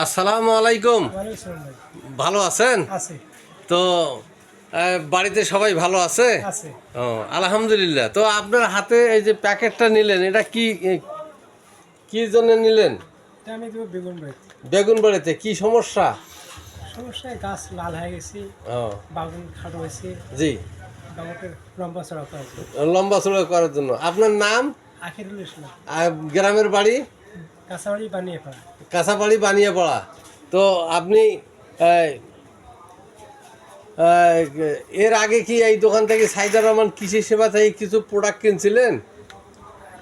আসসালামু আলাইকুম। ভালো আছেন? তো বাড়িতে সবাই ভালো আছে? ও আলহামদুলিল্লাহ। তো আপনার হাতে এই যে প্যাকেটটা নিলেন এটা কি কি জন্য নিলেন? বেগুন বাড়িতে। কি সমস্যা? সমস্যায় গাছ লাল হয়ে গেছে বাগুন খাটো হয়েছে। জি। লম্বা চড়া করার জন্য। আপনার নাম? আখিরুল ইসলাম। আর গ্রামের বাড়ি? কাঁচাবাড়ি বানিয়ে কাঁচাবাড়ি পড়া। তো আপনি এর আগে কি এই দোকান থেকে সাইদার রহমান কৃষি সেবা থেকে কিছু প্রোডাক্ট কিনছিলেন?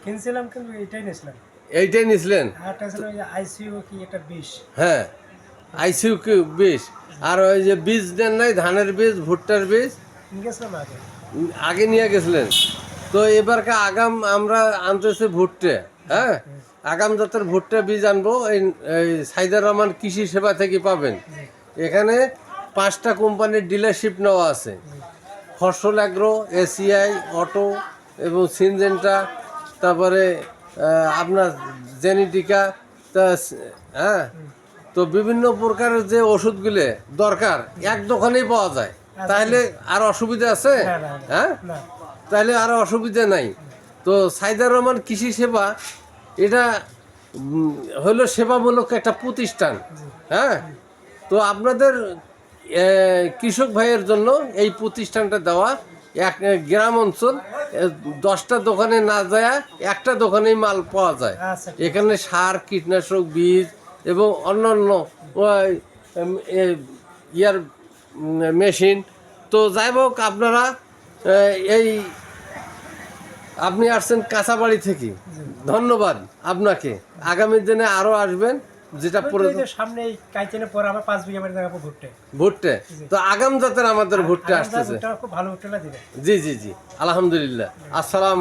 কিনছিলাম কিন্তু এটাই নিয়েছিলাম। এইটাই নিয়েছিলেন? আইসিইউ কি একটা বিষ। হ্যাঁ আইসিউ কি বীজ আর ওই যে বীজ দেন নাই ধানের বীজ ভুট্টার বীজ? আগে নিয়ে গেছিলেন। তো এবারকার আগাম আমরা আনতেছি ভুট্টে। হ্যাঁ? আগাম জাতের ভুট্টা বীজ আনব এই সাইদার রহমান কৃষি সেবা থেকে পাবেন। এখানে পাঁচটা কোম্পানির ডিলারশিপ নেওয়া আছে। ফসল অ্যাগ্রো এসিআই অটো এবং সিনজেন্টা তারপরে আপনার জেনেটিকা তা হ্যাঁ? তো বিভিন্ন প্রকারের যে ওষুধগুলো দরকার এক দোকানেই পাওয়া যায়। তাহলে আর অসুবিধা আছে। হ্যাঁ? তাহলে আর অসুবিধা নাই। তো সাইদার রহমান কৃষি সেবা এটা হলো সেবামূলক একটা প্রতিষ্ঠান হ্যাঁ? তো আপনাদের কৃষক ভাইয়ের জন্য এই প্রতিষ্ঠানটা দেওয়া এক গ্রাম অঞ্চল দশটা দোকানে না যায় একটা দোকানেই মাল পাওয়া যায়। আচ্ছা এখানে সার কীটনাশক বীজ এবং অন্যান্য ইয়ার মেশিন। তো যাই হোক আপনারা এই আপনি আসছেন কাঁচাবাড়ি থেকে। ধন্যবাদ আপনাকে। আগামী দিনে আরও আসবেন যেটা পরে সামনে এই কাইচেনে পরে আমার পাঁচ বিঘা বাড়ি দেখাবো ভুট্টে। ভুট্টে? তো আগাম জাতের আমাদের ভুট্টে আসতেছে। খুব ভালো দিবে জি জি জি। আলহামদুলিল্লাহ। আসসালাম